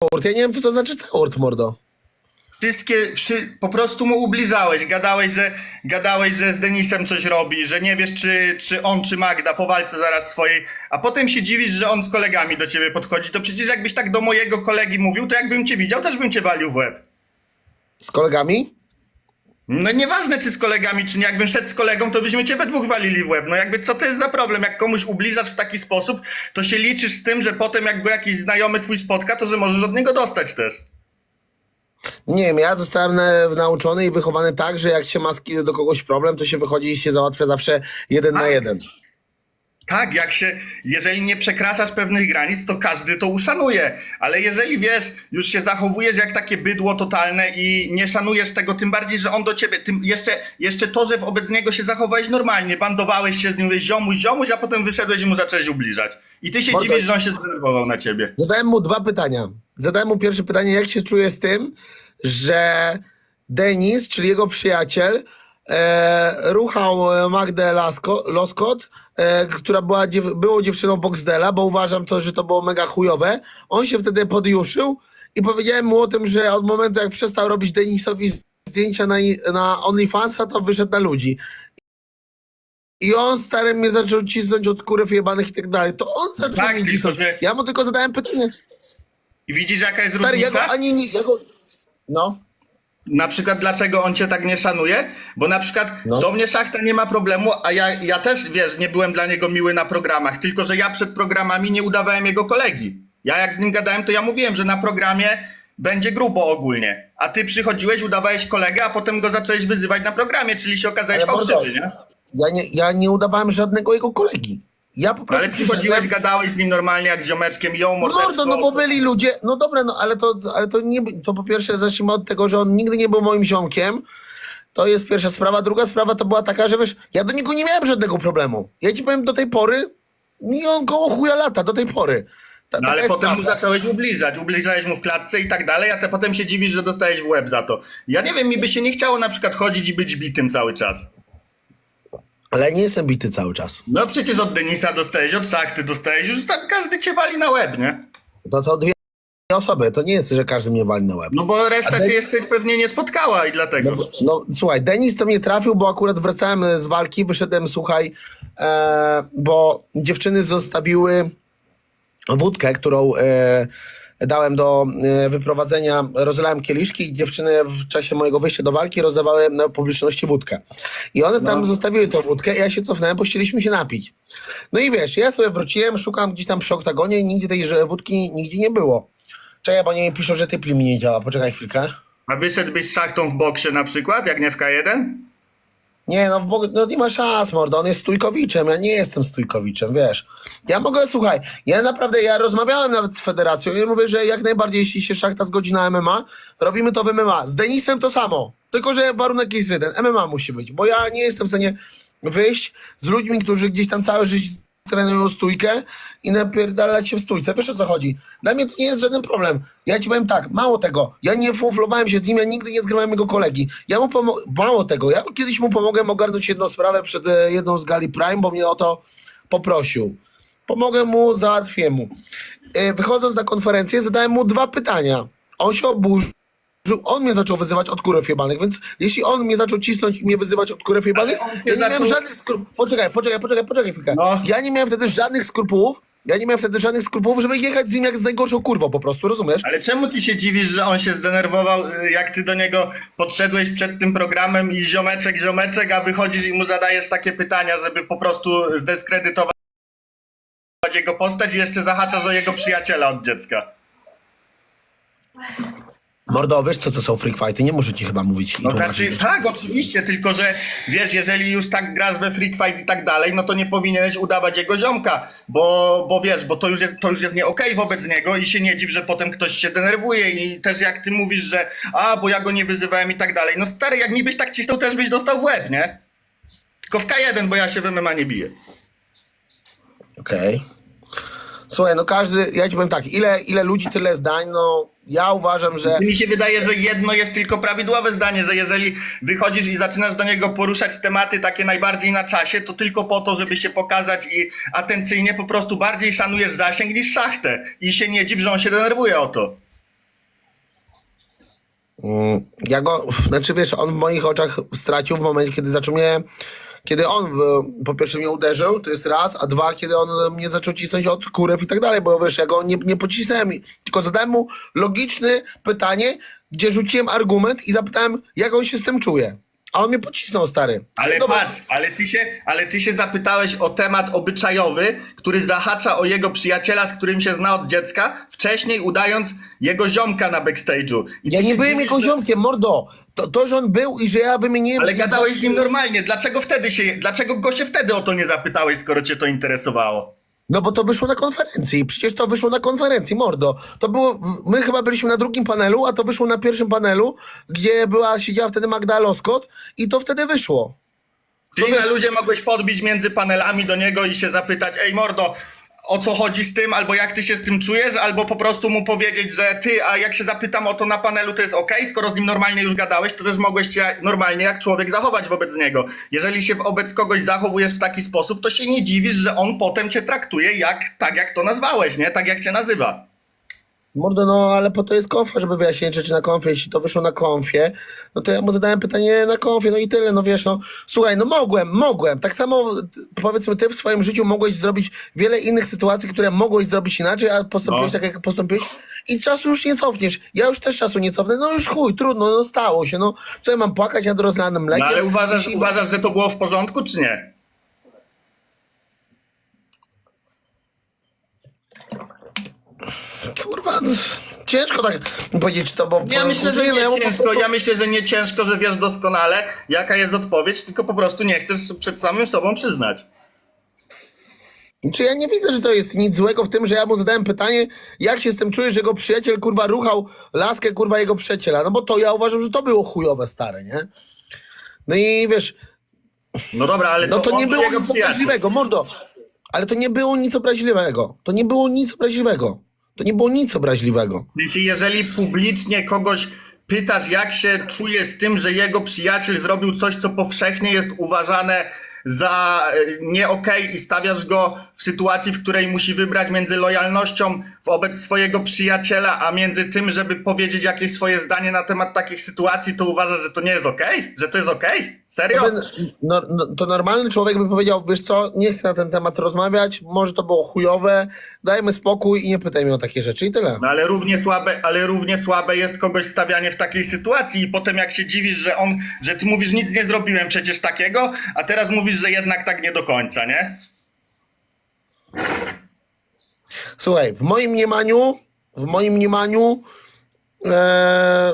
caurt? Ja nie wiem, co to znaczy caurt, mordo. Wszystkie, wszy, po prostu mu ubliżałeś, gadałeś że, gadałeś, że z Denisem coś robi, że nie wiesz, czy, czy on, czy Magda po walce zaraz swojej, a potem się dziwisz, że on z kolegami do ciebie podchodzi. To przecież jakbyś tak do mojego kolegi mówił, to jakbym cię widział, też bym cię walił w łeb. Z kolegami? No nieważne, czy z kolegami, czy nie, jakbym szedł z kolegą, to byśmy cię we dwóch walili w łeb. No jakby co to jest za problem? Jak komuś ubliżasz w taki sposób, to się liczysz z tym, że potem jak go jakiś znajomy twój spotka, to że możesz od niego dostać też. Nie wiem, ja zostałem na, nauczony i wychowany tak, że jak się ma do kogoś problem, to się wychodzi i się załatwia zawsze jeden na Tak. jeden. Tak, jak się, jeżeli nie przekraczasz pewnych granic, to każdy to uszanuje. Ale jeżeli wiesz, już się zachowujesz jak takie bydło totalne i nie szanujesz tego, tym bardziej, że on do ciebie, tym jeszcze, jeszcze to, że wobec niego się zachowałeś normalnie, bandowałeś się z nim, ziomuś, ziomuś, a potem wyszedłeś i mu zacząłeś ubliżać. I ty się Mordo- dziwisz, że on się zdenerwował na ciebie. Zadałem mu dwa pytania. Zadałem mu pierwsze pytanie, jak się czuje z tym, że Denis, czyli jego przyjaciel, e, ruchał e, Magdę Lasko, Loskot, e, która była dziew byłą dziewczyną Boxdela, bo uważam to, że to było mega chujowe. On się wtedy podjuszył i powiedziałem mu o tym, że od momentu, jak przestał robić Denisowi zdjęcia na, na OnlyFansa, to wyszedł na ludzi. I on stary mnie zaczął cisnąć od kurów jebanych i tak dalej. To on zaczął Tak, mnie cisnąć. że- Ja mu tylko zadałem pytanie. I widzisz, jaka jest Stary, ja różnica? go ani nie. Ja go... No. Na przykład dlaczego on cię tak nie szanuje? Bo na przykład No. do mnie szachta nie ma problemu, a ja, ja też, wiesz, nie byłem dla niego miły na programach, tylko że ja przed programami nie udawałem jego kolegi. Ja jak z nim gadałem, to ja mówiłem, że na programie będzie grubo ogólnie. A ty przychodziłeś, udawałeś kolegę, a potem go zacząłeś wyzywać na programie, czyli się okazałeś fałszywy, nie? Ja nie, ja nie udawałem żadnego jego kolegi. Ja po prostu Ale przychodziłeś, przyszedłem- gadałeś z nim normalnie jak z ziomeczkiem, ją No mordeczko. mordo, no bo byli ludzie, no dobra, no ale to, ale to nie, to po pierwsze zacznijmy od tego, że on nigdy nie był moim ziomkiem, to jest pierwsza sprawa, druga sprawa to była taka, że wiesz, ja do niego nie miałem żadnego problemu, ja ci powiem do tej pory, i on koło chuja lata, do tej pory. Ta, No taka ale jest potem mu prawda. zacząłeś ubliżać, ubliżałeś mu w klatce i tak dalej, a te potem się dziwisz, że dostałeś w łeb za to. Ja nie wiem, mi by się nie chciało na przykład chodzić i być bitym cały czas. Ale nie jestem bity cały czas. No przecież od Denisa dostałeś, od Szachty dostałeś, już tam każdy cię wali na łeb, nie? To są dwie osoby, to nie jest, że każdy mnie wali na łeb. No bo reszta cię jeszcze pewnie nie spotkała i dlatego. No, no słuchaj, Denis to mnie trafił, bo akurat wracałem z walki, wyszedłem, słuchaj, e, bo dziewczyny zostawiły wódkę, którą e, dałem do e, wyprowadzenia, rozlałem kieliszki i dziewczyny w czasie mojego wyjścia do walki rozdawały na publiczności wódkę. I one tam No. zostawiły tą wódkę, ja się cofnąłem, bo chcieliśmy się napić. No i wiesz, ja sobie wróciłem, szukam gdzieś tam przy oktagonie i nigdzie tej wódki nigdzie nie było. Czekaj, bo nie piszą, że typli mi nie działa, poczekaj chwilkę. A wyszedłbyś z Szachtą w boksie na przykład, jak nie w K1? Nie, no, w no nie ma szans, mordo, on jest stójkowiczem, ja nie jestem stójkowiczem, wiesz. Ja mogę, słuchaj, ja naprawdę, ja rozmawiałem nawet z federacją i mówię, że jak najbardziej, jeśli się szachta zgodzi na MMA, robimy to w MMA. Z Denisem to samo, tylko że warunek jest jeden, MMA musi być, bo ja nie jestem w stanie wyjść z ludźmi, którzy gdzieś tam całe życie trenują stójkę i napierdalać się w stójce. Wiesz o co chodzi? Dla mnie to nie jest żaden problem. Ja ci powiem tak, mało tego, ja nie fuflowałem się z nim, ja nigdy nie zgrałem jego kolegi. Ja mu mało tego, ja kiedyś mu pomogłem ogarnąć jedną sprawę przed e, jedną z gali Prime, bo mnie o to poprosił. Pomogę mu, załatwię mu. E, Wychodząc na konferencję, zadałem mu dwa pytania. On się oburzył, on mnie zaczął wyzywać od kurów jebanych, więc jeśli on mnie zaczął cisnąć i mnie wyzywać od kurów jebanych, ja nie miałem zaczął- żadnych skrupułów. Poczekaj, poczekaj, poczekaj, poczekaj chwilkę. No. Ja nie miałem wtedy żadnych skrupułów, ja nie miałem wtedy żadnych skrupułów, żeby jechać z nim jak z najgorszą kurwą po prostu, rozumiesz? Ale czemu ty się dziwisz, że on się zdenerwował, y, jak ty do niego podszedłeś przed tym programem i ziomeczek, ziomeczek, a wychodzisz i mu zadajesz takie pytania, żeby po prostu zdyskredytować jego postać i jeszcze zahaczasz o jego przyjaciela od dziecka. Mordo, wiesz co to są freak fighty, nie muszę ci chyba mówić i No tłumaczyć znaczy, tak, oczywiście, tylko że wiesz, jeżeli już tak grasz we Freak Fight i tak dalej, no to nie powinieneś udawać jego ziomka, bo, bo wiesz, bo to już jest, to już jest nie okej wobec niego i się nie dziw, że potem ktoś się denerwuje i też jak ty mówisz, że a, bo ja go nie wyzywałem i tak dalej. No stary, jak mi byś tak cisnął, też byś dostał w łeb, nie? Tylko w K1, bo ja się w MMA nie biję. Okej. Słuchaj, no każdy, ja ci powiem tak, ile, ile ludzi, tyle zdań, no ja uważam, że... Mi się wydaje, że jedno jest tylko prawidłowe zdanie, że jeżeli wychodzisz i zaczynasz do niego poruszać tematy takie najbardziej na czasie, to tylko po to, żeby się pokazać i atencyjnie po prostu bardziej szanujesz zasięg niż szachtę. I się nie dziw, że on się denerwuje o to. Mm, Ja go, znaczy wiesz, on w moich oczach stracił w momencie, kiedy zaczął mnie, kiedy on w, po pierwsze mnie uderzył, to jest raz, a dwa, kiedy on mnie zaczął cisnąć od kurew i tak dalej, bo wiesz, ja go nie, nie pocisnąłem, tylko zadałem mu logiczne pytanie, gdzie rzuciłem argument i zapytałem, jak on się z tym czuje. A on mnie pocisnął, stary. Ale Dobra, patrz, ale ty, się, ale ty się zapytałeś o temat obyczajowy, który zahacza o jego przyjaciela, z którym się zna od dziecka, wcześniej udając jego ziomka na backstage'u. I Ja ty nie się byłem dziwisz, jego że- ziomkiem, mordo. To, to, że on był i że ja bym nie... Ale gadałeś z nim normalnie. Dlaczego wtedy się, dlaczego go się wtedy o to nie zapytałeś, skoro cię to interesowało? No bo to wyszło na konferencji. Przecież to wyszło na konferencji, mordo. To było. My chyba byliśmy na drugim panelu, a to wyszło na pierwszym panelu, gdzie była, siedziała wtedy Magda Loskot i to wtedy wyszło. Czyli No na ludzie mogłeś podbić między panelami do niego i się zapytać, ej mordo, o co chodzi z tym, albo jak ty się z tym czujesz, albo po prostu mu powiedzieć, że ty, a jak się zapytam o to na panelu, to jest okej, skoro z nim normalnie już gadałeś, to też mogłeś się normalnie jak człowiek zachować wobec niego. Jeżeli się wobec kogoś zachowujesz w taki sposób, to się nie dziwisz, że on potem cię traktuje jak, tak jak to nazwałeś, nie? Tak jak cię nazywa. Mordo, no ale po to jest konfa, żeby wyjaśnić rzeczy na konfie. Jeśli to wyszło na konfie, no to ja mu zadałem pytanie na konfie, no i tyle, no wiesz, no. Słuchaj, no mogłem, mogłem. Tak samo powiedzmy, ty w swoim życiu mogłeś zrobić wiele innych sytuacji, które mogłeś zrobić inaczej, a postąpiłeś No. tak, jak postąpiłeś i czasu już nie cofniesz. Ja już też czasu nie cofnę, no już chuj, trudno, no stało się, no. Co ja mam płakać nad rozlanym mlekiem? No ale uważasz, Jeśli- uważasz, że to było w porządku, czy nie? Kurwa, no, ciężko tak powiedzieć, czy to było... Ja myślę, że no, nie ciężko, ja myślę, że nie ciężko, że wiesz doskonale, jaka jest odpowiedź, tylko po prostu nie chcesz przed samym sobą przyznać. Czy ja nie widzę, że to jest nic złego w tym, że ja mu zadałem pytanie, jak się z tym czuje, że jego przyjaciel, kurwa, ruchał laskę, kurwa, jego przyjaciela. No bo to ja uważam, że to było chujowe, stare, nie? No i wiesz, No dobra, ale no to on nie był było nic obraźliwego, mordo. Ale to nie było nic obraźliwego. To nie było nic obraźliwego. To nie było nic obraźliwego. Jeśli jeżeli publicznie kogoś pytasz, jak się czuje z tym, że jego przyjaciel zrobił coś, co powszechnie jest uważane za e, nie okej i stawiasz go w sytuacji, w której musi wybrać między lojalnością wobec swojego przyjaciela, a między tym, żeby powiedzieć jakieś swoje zdanie na temat takich sytuacji, to uważasz, że to nie jest okej? Że to jest okej? Serio? To, by- no, no, to normalny człowiek by powiedział, wiesz co, nie chcę na ten temat rozmawiać, może to było chujowe, dajmy spokój i nie pytaj mnie o takie rzeczy i tyle. No ale równie słabe, ale równie słabe jest kogoś stawianie w takiej sytuacji i potem jak się dziwisz, że on, że ty mówisz nic nie zrobiłem przecież takiego, a teraz mówisz, że jednak tak nie do końca, nie? Słuchaj, w moim mniemaniu, w moim mniemaniu, e,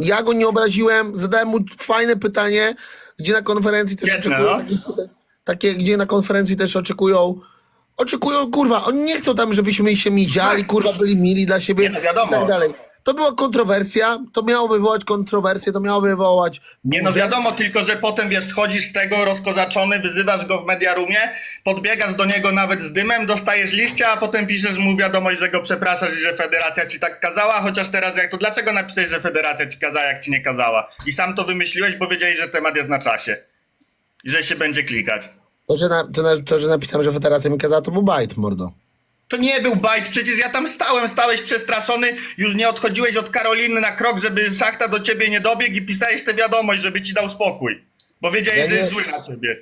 ja go nie obraziłem, zadałem mu fajne pytanie, gdzie na konferencji też Świetne, oczekują, no. takie, takie, gdzie na konferencji też oczekują, oczekują, kurwa, oni nie chcą tam, żebyśmy się miziali, kurwa, byli mili dla siebie Nie, no wiadomo. i tak dalej. To była kontrowersja, to miało wywołać kontrowersję, to miało wywołać... Nie no wiadomo, tylko że potem wiesz, schodzisz z tego rozkozaczony, wyzywasz go w mediarumie, podbiegasz do niego nawet z dymem, dostajesz liścia, a potem piszesz mu wiadomość, że go przepraszasz i że federacja ci tak kazała, chociaż teraz jak to dlaczego napisałeś, że federacja ci kazała, jak ci nie kazała? I sam to wymyśliłeś, bo wiedziałeś, że temat jest na czasie. I że się będzie klikać. To że, na, to, to, że napisałem, że federacja mi kazała, to był bajt, mordo. To nie był bajt, przecież ja tam stałem, stałeś przestraszony, już nie odchodziłeś od Karoliny na krok, żeby szachta do ciebie nie dobiegł i pisałeś tę wiadomość, żeby ci dał spokój. Bo wiedziałeś, Ja że nie- jest zły na ciebie.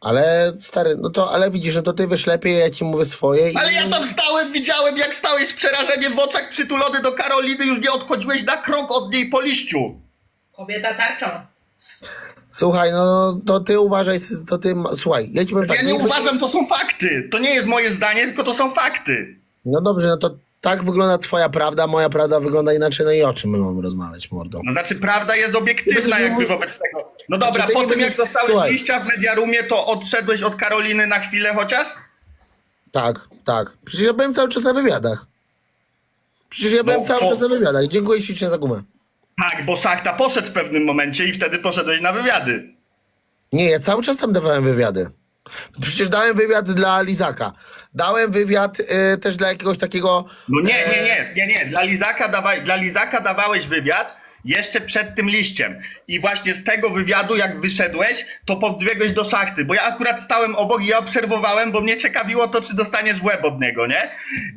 Ale stary, no to, ale widzisz, no to ty wiesz lepiej, ja ci mówię swoje i... Ale ja tam stałem, widziałem jak stałeś z przerażeniem w oczach przytulony do Karoliny, już nie odchodziłeś na krok od niej po liściu. Kobieta tarczą. Słuchaj, no to ty uważaj, to ty, słuchaj, ja ci powiem Ja tak, nie nie- uważam, to są fakty. To nie jest moje zdanie, tylko to są fakty. No dobrze, no to tak wygląda twoja prawda, moja prawda wygląda inaczej, no i o czym my mamy rozmawiać, mordo? No znaczy, prawda jest obiektywna jakby mówił- wobec tego. No dobra, Znaczy, po tym jak będziesz- dostałeś Słuchaj. liścia w mediarumie, to odszedłeś od Karoliny na chwilę chociaż? Tak, tak. Przecież ja byłem cały czas na wywiadach. Przecież ja byłem cały to- czas na wywiadach. Dziękuję ślicznie za gumę. Tak, bo Szachta poszedł w pewnym momencie i wtedy poszedłeś na wywiady. Nie, ja cały czas tam dawałem wywiady. Przecież dałem wywiad dla Lizaka. Dałem wywiad y, też dla jakiegoś takiego... No nie, nie, nie, nie, nie. Dla Lizaka, dawaj, dla Lizaka dawałeś wywiad jeszcze przed tym liściem. I właśnie z tego wywiadu, jak wyszedłeś, to podbiegłeś do szachty, bo ja akurat stałem obok i ja obserwowałem, bo mnie ciekawiło to, czy dostaniesz w łeb od niego, nie?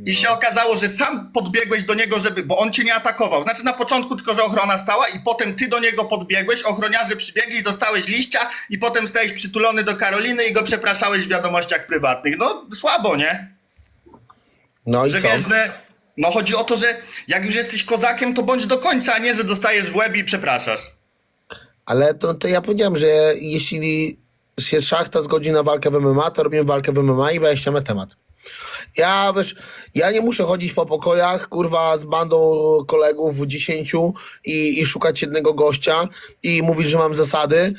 I się okazało, że sam podbiegłeś do niego, żeby, bo on cię nie atakował. Znaczy na początku tylko, że ochrona stała i potem ty do niego podbiegłeś, ochroniarze przybiegli, dostałeś liścia i potem stałeś przytulony do Karoliny i go przepraszałeś w wiadomościach prywatnych. No słabo, nie? No i Że co? wiesz, że no chodzi o to, że jak już jesteś kozakiem, to bądź do końca, a nie, że dostajesz w łeb i przepraszasz. Ale to, to ja powiedziałem, że jeśli się szachta zgodzi na walkę w MMA, to robimy walkę w MMA i weźmiemy temat. Ja, wiesz, ja nie muszę chodzić po pokojach, kurwa, z bandą kolegów dziesięciu i, i szukać jednego gościa i mówić, że mam zasady,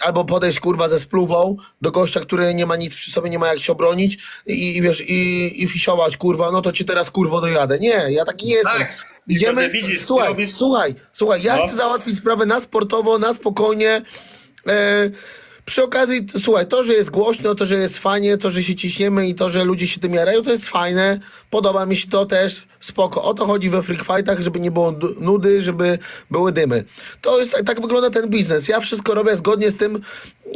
albo podejść, kurwa, ze spluwą do gościa, który nie ma nic przy sobie, nie ma jak się obronić i, i wiesz, i, i fisiować, kurwa, no to ci teraz, kurwo, dojadę. Nie, ja taki nie jestem. Tak. Idziemy, widzisz, słuchaj, robisz- słuchaj, słuchaj, ja No. chcę załatwić sprawę na sportowo, na spokojnie. E, przy okazji, słuchaj, to, że jest głośno, to, że jest fajnie, to, że się ciśniemy i to, że ludzie się tym jarają, to jest fajne. Podoba mi się to też, spoko. O to chodzi we freak fightach, żeby nie było nudy, żeby były dymy. To jest, tak, tak wygląda ten biznes. Ja wszystko robię zgodnie z tym,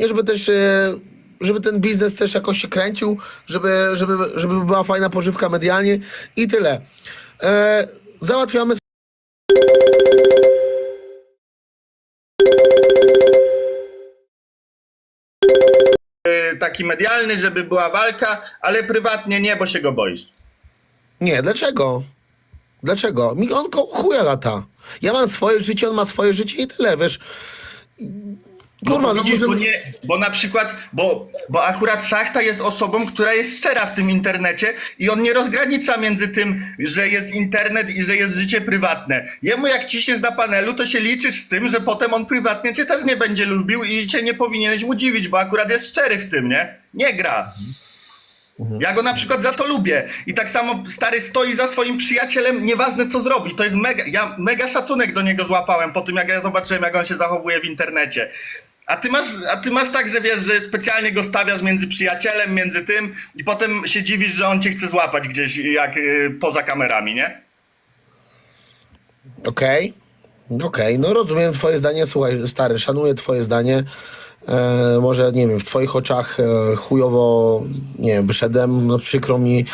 żeby też... E, żeby ten biznes też jakoś się kręcił, żeby, żeby, żeby była fajna pożywka medialnie i tyle. E, załatwiamy Taki medialny, żeby była walka, ale prywatnie nie, bo się go boisz. Nie, dlaczego? Dlaczego? Mi on ko chuja lata. Ja mam swoje życie, on ma swoje życie i tyle, wiesz. Kurwa, bo, no widzisz, może... bo, nie, bo na przykład, bo, bo akurat Szachta jest osobą, która jest szczera w tym internecie i on nie rozgranicza między tym, że jest internet i że jest życie prywatne. Jemu jak ciśniesz na panelu, to się liczysz z tym, że potem on prywatnie cię też nie będzie lubił i cię nie powinieneś mu dziwić, bo akurat jest szczery w tym, nie? Nie gra. Ja go na przykład za to lubię. I tak samo stary stoi za swoim przyjacielem, nieważne co zrobi. To jest mega. Ja mega szacunek do niego złapałem po tym, jak ja zobaczyłem, jak on się zachowuje w internecie. A ty masz, a ty masz tak, że wiesz, że specjalnie go stawiasz między przyjacielem, między tym, i potem się dziwisz, że on cię chce złapać gdzieś jak y, poza kamerami, nie? Okej, okej, no rozumiem twoje zdanie, słuchaj, stary, szanuję twoje zdanie. E, może, nie wiem, w twoich oczach e, chujowo, nie wiem, wyszedłem, no przykro mi,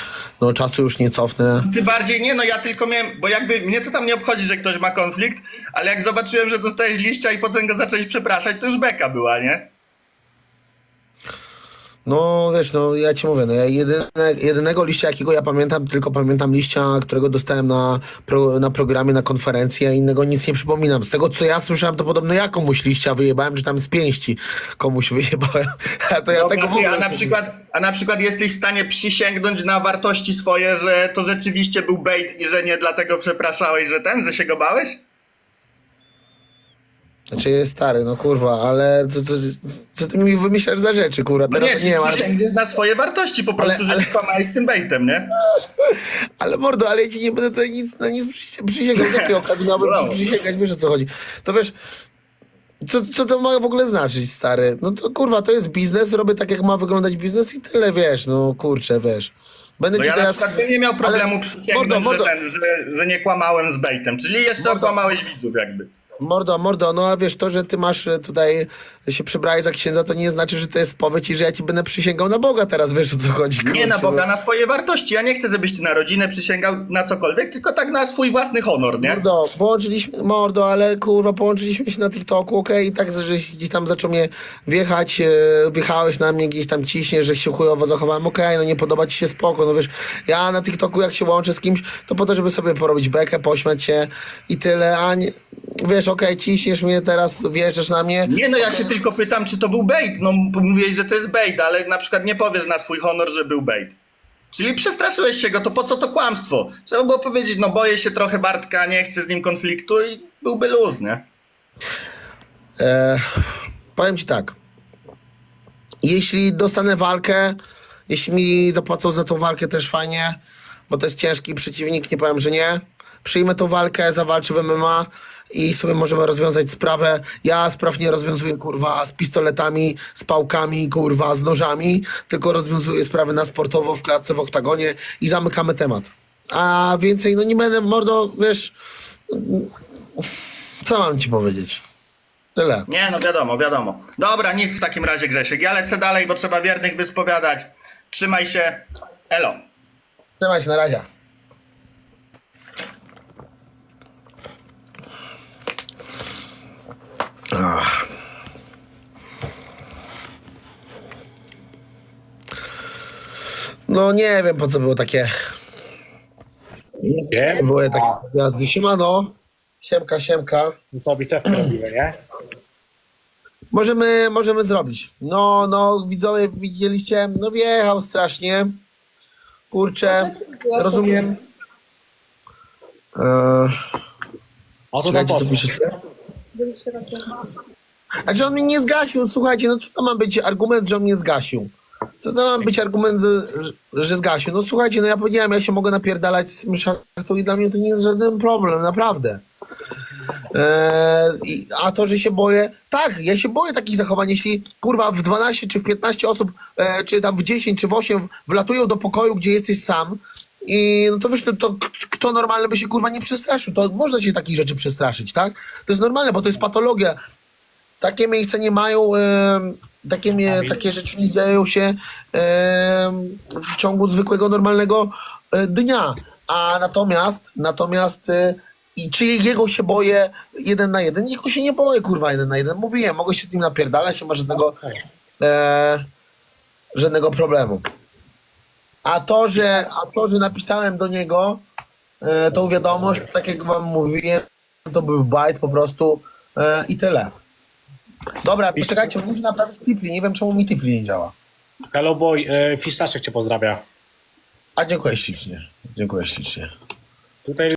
no czasu już nie cofnę. Ty bardziej nie, no ja tylko miałem, bo jakby mnie to tam nie obchodzi, że ktoś ma konflikt, ale jak zobaczyłem, że dostałeś liścia i potem go zacząłeś przepraszać, to już beka była, nie? No wiesz, no ja ci mówię, no ja jedyne, jedynego liścia, jakiego ja pamiętam, tylko pamiętam liścia, którego dostałem na, pro, na programie, na konferencji, a innego nic nie przypominam. Z tego co ja słyszałem, to podobno ja komuś liścia wyjebałem, że tam z pięści komuś wyjebałem. A to ja Dobra, tego w ty, a na przykład, a na przykład jesteś w stanie przysięgnąć na wartości swoje, że to rzeczywiście był bait i że nie dlatego przepraszałeś, że ten, że się go bałeś? Znaczy jest stary, no kurwa, ale to, co ty mi wymyślasz za rzeczy, kurwa, No teraz nie, nie, nie ale, na swoje wartości po prostu, Ale- że ale- kłamałeś z tym baitem, nie? ale mordo, ale ja ci nie będę tutaj nic, na nic przysi- przysięgał, z jakiej okazji miałbym ci przysięgać, wiesz o co chodzi. To wiesz, co, co to ma w ogóle znaczyć, stary? No to kurwa, to jest biznes, robię tak, jak ma wyglądać biznes i tyle, wiesz, no kurczę, wiesz. Będę No ci ja na teraz... przykład bym nie miał problemu Ale- przysięgnąć, mordo, mordo, Że, ten, że, że nie kłamałem z baitem, czyli jeszcze Mordo. okłamałeś widzów jakby. Mordo, mordo, no a wiesz, to, że ty masz e, tutaj, się przebrałeś za księdza, to nie znaczy, że to jest spowiedź i że ja ci będę przysięgał na Boga teraz, wiesz o co chodzi. Nie na Boga, na swoje wartości. Ja nie chcę, żebyś ty na rodzinę przysięgał na cokolwiek, tylko tak na swój własny honor, nie? Mordo, połączyliśmy, mordo, ale kurwa, połączyliśmy się na TikToku, okej, i tak, że gdzieś tam zaczął mnie wjechać, e, wjechałeś na mnie, gdzieś tam ciśnie, że się chujowo zachowałem, okej, no nie podoba ci się spoko, no wiesz, ja na TikToku jak się łączę z kimś, to po to, żeby sobie porobić bekę, pośmiać się i tyle, a nie, wiesz, okej, ciśniesz mnie teraz, wjeżdżasz na mnie, Nie no, ja się tylko pytam, czy to był bait. No mówiłeś, że to jest bait, ale na przykład nie powiesz na swój honor, że był bait. Czyli przestraszyłeś się go, to po co to kłamstwo? Trzeba było powiedzieć, no boję się trochę Bartka, nie chcę z nim konfliktu i byłby luz, nie? E, powiem ci tak. Jeśli dostanę walkę, jeśli mi zapłacą za tą walkę też fajnie, bo to jest ciężki przeciwnik, nie powiem, że nie. Przyjmę tą walkę, zawalczę w MMA i sobie możemy rozwiązać sprawę. Ja spraw nie rozwiązuję, kurwa, z pistoletami, z pałkami, kurwa, z nożami, tylko rozwiązuję sprawy na sportowo, w klatce, w oktagonie i zamykamy temat. A więcej, no nie będę, mordo, wiesz, co mam ci powiedzieć? Tyle. Nie, no wiadomo, wiadomo. Dobra, nic w takim razie Grzesiek. Ja lecę dalej, bo trzeba wiernych wyspowiadać. Trzymaj się. Elo. Trzymaj się, na razie. Ach. No nie wiem po co było takie. Wiem. Były takie gwiazdy. Siemano. Siemka, siemka. Co bitewkę robimy, nie? Możemy, możemy zrobić. No, no, widzowie, widzieliście, no wjechał strasznie. Kurczę, rozumiem. Eee, O co tam Czekajcie, co poszło? piszecie? Także on mnie nie zgasił. Słuchajcie, no co to ma być argument, że on mnie zgasił? Co to ma być argument, że, że zgasił? No słuchajcie, no ja powiedziałem, ja się mogę napierdalać z tym szachtą i dla mnie to nie jest żaden problem, naprawdę. Eee, a to, że się boję, tak, ja się boję takich zachowań. Jeśli kurwa w 12 czy w 15 osób, e, czy tam w 10 czy w 8 wlatują do pokoju, gdzie jesteś sam, i no to wiesz, to, kto normalny by się kurwa nie przestraszył? To można się takich rzeczy przestraszyć, tak? To jest normalne, bo to jest patologia. Takie miejsca nie mają, em, takie, mie, takie rzeczy nie dzieją się em, w ciągu zwykłego, normalnego e, dnia. A natomiast, natomiast e, i czy jego się boję jeden na jeden? Jego się nie boję, kurwa, jeden na jeden. Mówiłem, mogę się z nim napierdalać, nie ma żadnego, e, żadnego problemu. A to, że, a to, że napisałem do niego e, tą wiadomość, tak jak wam mówiłem, to był bajt po prostu e, i tyle. Dobra, poczekajcie, muszę naprawić Tipli. Nie wiem, czemu mi Tipli nie działa. Hello boy, e, Fistaszek cię pozdrawia. A dziękuję ślicznie. Dziękuję ślicznie. Tutaj